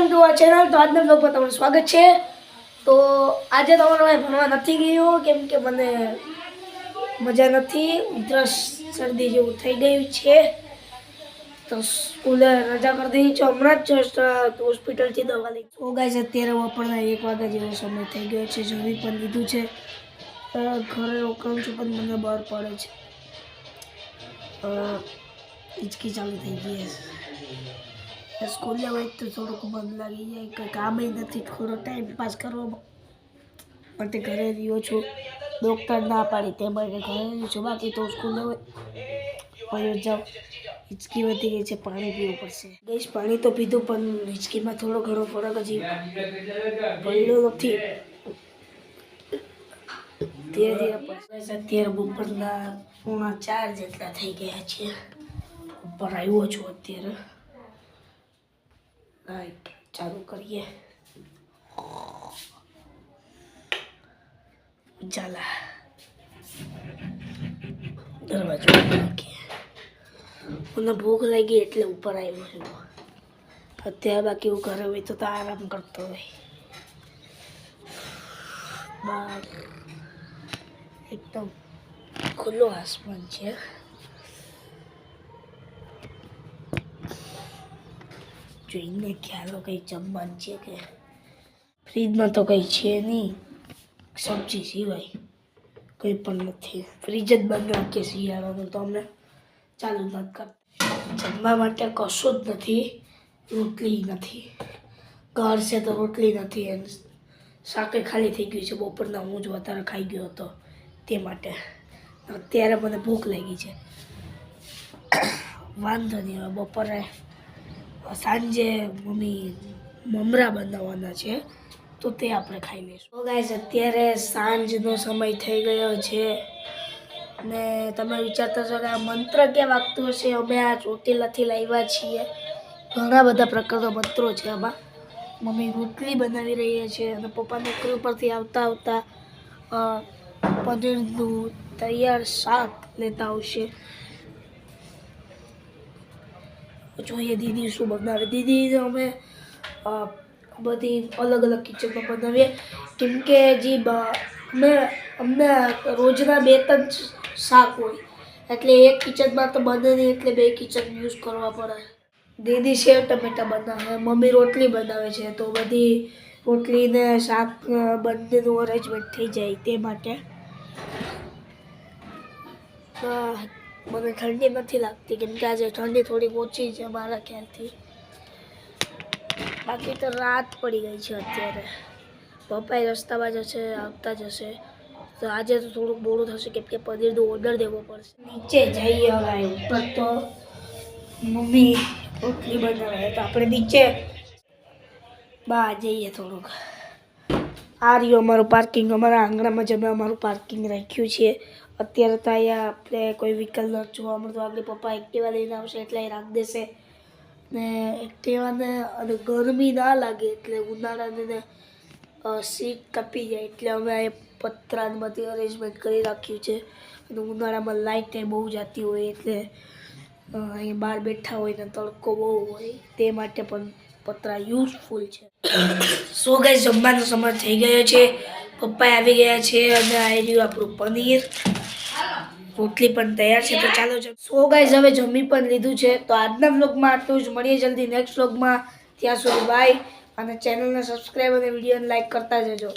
Welcome to our channel. તો આજના બ્લોગમાં તમારું સ્વાગત છે. તો આજે તમારે મેં ભણવા નથી ગયો, કેમ કે મને મજા નથી. ઉધરસ શરદી જેવું થઈ ગયું છે. તો સ્કૂલે રજા કરી દીધી છે. હમણાં જ હોસ્પિટલથી દવા લઈ. તો ગાઈસ, અત્યારે આપણને એક વાગ્યા જેવો સમય થઈ ગયો છે. જમી પણ લીધું છે. ઘરે રોકાઉં છું, પણ મને બહાર પડે છે. હિચકી ચાલુ થઈ ગઈ છે. સ્કૂલે હોય તો થોડુંક મન લાગી જાય. કંઈ કામે નથી, થોડો ટાઈમ પાસ કરવામાં માટે ઘરે રહ્યો છું. ડૉક્ટર ના પાડી તે માટે ઘરે રહ્યો છું. બાકી તો સ્કૂલે હોય હોય જાઉં. હિચકી વધી ગઈ છે, પાણી પીવું પડશે. ગઈશ પાણી તો પીધું, પણ હિચકીમાં થોડો ઘણો ફરક હજી પડ્યો નથી. ધીરે ધીરે પડશે અત્યારે બપોરના પૂણા ચાર જેટલા થઈ ગયા છે. ઉપર આવ્યો છું અત્યારે. લાઈટ ચાલુ કરીએ. ઉજાલા દરવાજો નાખીએ મને ભૂખ લાગી એટલે ઉપર આવ્યો છું. અત્યારે બાકી હું ઘરે હોય તો તો આરામ કરતો હોય. બહાર એકદમ ખુલ્લો આસમાન છે. જોઈને ખ્યાલો કંઈ જમવાનું છે કે ફ્રીજમાં તો કંઈ છે નહીં. સબ્જી સિવાય કંઈ પણ નથી. ફ્રીજ જ બંધ રાખીએ શિયાળાનું તો અમને ચાલુ નથી કરતા જમવા માટે કશું જ નથી. રોટલી નથી. ઘર છે તો રોટલી નથી. એમ શાકે ખાલી થઈ ગયું છે. બપોરના હું જ વધારે ખાઈ ગયો હતો તે માટે. અત્યારે મને ભૂખ લાગી છે. વાંધો નહીં હવે બપોરે સાંજે મમ્મી મમરા બનાવવાના છે, તો તે આપણે ખાઈ લઈશું. તો ગાઈસ અત્યારે સાંજનો સમય થઈ ગયો છે ને તમે વિચારતા છો કે આ મંત્ર ક્યાં વાગતું હશે? અમે આ ચોટીલાથી લાવ્યા છીએ. ઘણા બધા પ્રકારના મંત્રો છે આમાં. મમ્મી રોટલી બનાવી રહીએ છે અને પપ્પા નોકરી ઉપરથી આવતા આવતા પનીરનું તૈયાર શાક લેતા આવશે. જોઈએ દીદી શું બનાવે? દીદી અમે બધી અલગ અલગ કિચનમાં બનાવીએ. કેમ કે જે અમે અમને રોજના બે ત્રણ શાક હોય. એટલે એક કિચનમાં તો બને નહીં, એટલે બે કિચન યુઝ કરવા પડે. દીદી સેવ ટમેટા બનાવે, મમ્મી રોટલી બનાવે છે, તો બધી રોટલીને શાક બંનેનું અરેન્જમેન્ટ થઈ જાય તે માટે. મને ઠંડી નથી લાગતી, કેમ કે આજે ઠંડી થોડી ઓછી છે મારા ખ્યાલથી. બાકી તો રાત પડી ગઈ છે અત્યારે. પપ્પાએ રસ્તામાં જશે, આવતા જશે. તો આજે તો થોડુંક મોડું થશે, કેમ કે પનીરનો ઓર્ડર દેવો પડશે. નીચે જઈએ હવે ઉપર તો. મમ્મી રોટલી બનાવે, તો આપણે નીચે બહાર જઈએ થોડુંક. આ રહ્યું અમારું પાર્કિંગ અમારા આંગણામાં જ અમે અમારું પાર્કિંગ રાખ્યું છે. અત્યારે તો અહીંયા આપણે કોઈ વ્હીકલ ન જોવા મળતું. આપણે પપ્પા એક્ટિવા લઈને આવશે એટલે રાખી દેશે. ને એક્ટિવાને અને ગરમી ના લાગે એટલે ઉનાળાને સીટ કપી જાય એટલે અમે એ પતરાને બધી અરેન્જમેન્ટ કરી રાખ્યું છે. અને ઉનાળામાં લાઇટ એ બહુ જતી હોય એટલે અહીંયા અહીં બહાર બેઠા હોય ને તડકો બહુ હોય તે માટે પણ પતરા યુઝફુલ છે. સો ગઈ જમવાનો સમય થઈ ગયો છે. પપ્પા આવી ગયા છે અને આવી રહ્યું આપણું પનીર. રોટલી પણ તૈયાર છે, તો ચાલો સો ગાઈઝ હવે જમી પણ લીધું છે. તો આજના વ્લોગમાં આટલું જ. મળીએ જલ્દી નેક્સ્ટ વ્લોગમાં. ત્યાં સુધી બાય અને ચેનલને સબસ્ક્રાઈબ અને વિડીયોને લાઈક કરતા જજો.